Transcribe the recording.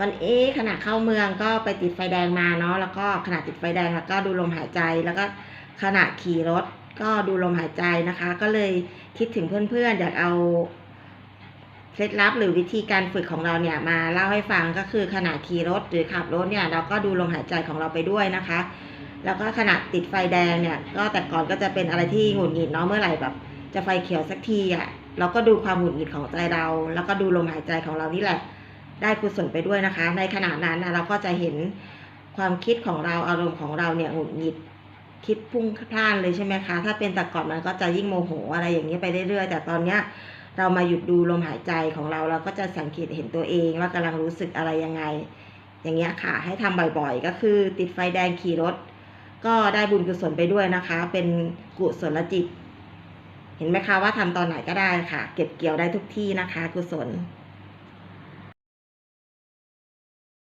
วันเอ๊ขณะเข้าเมืองก็ไปติดไฟแดงมาเนาะแล้วก็ขณะติดไฟแดงแล้วก็ดูลมหายใจ แล้วก็ขณะขี่รถก็ดูลมหายใจนะคะ ก็เลยคิดถึงเพื่อนๆอยากเอาเคล็ดลับหรือวิธีการฝึกของเราเนี่ยมาเล่าให้ฟังก็คือขณะขี่รถหรือขับรถเนี่ยเราก็ดูลมหายใจของเราไปด้วยนะคะ แล้วก็ขณะติดไฟแดงเนี่ยก็แต่ก่อนก็จะเป็นอะไรที่หงุดหงิดเนาะเมื่อไหร่แบบจะไฟเขียวสักทีอะเราก็ดูความหงุดหงิดของใจเรา แล้วก็ดูลมหายใจของเรานี่แหละ ได้กุศลไปด้วยนะคะ ในขณะนั้นนะเราก็จะเห็นความคิดของเราอารมณ์ของเราเนี่ยหงุดหงิดคิดพุ่งพล่านเลยใช่ไหมคะ ถ้าเป็นแต่ก่อนมันก็จะยิ่งโมโหอะไรอย่างนี้ไปเรื่อยๆ แต่ตอนเนี้ยเรามาหยุดดูลมหายใจของเรา เราก็จะสังเกตเห็นตัวเองว่ากำลังรู้สึกอะไรยังไง อย่างเงี้ยค่ะ ให้ทำบ่อยๆ ก็คือติดไฟแดงขี่รถ ก็ได้บุญกุศลไปด้วยนะคะ เป็นกุศลจิต เห็นไหมคะว่าทำตอนไหนก็ได้ค่ะ เก็บเกี่ยวได้ทุกที่นะคะ กุศล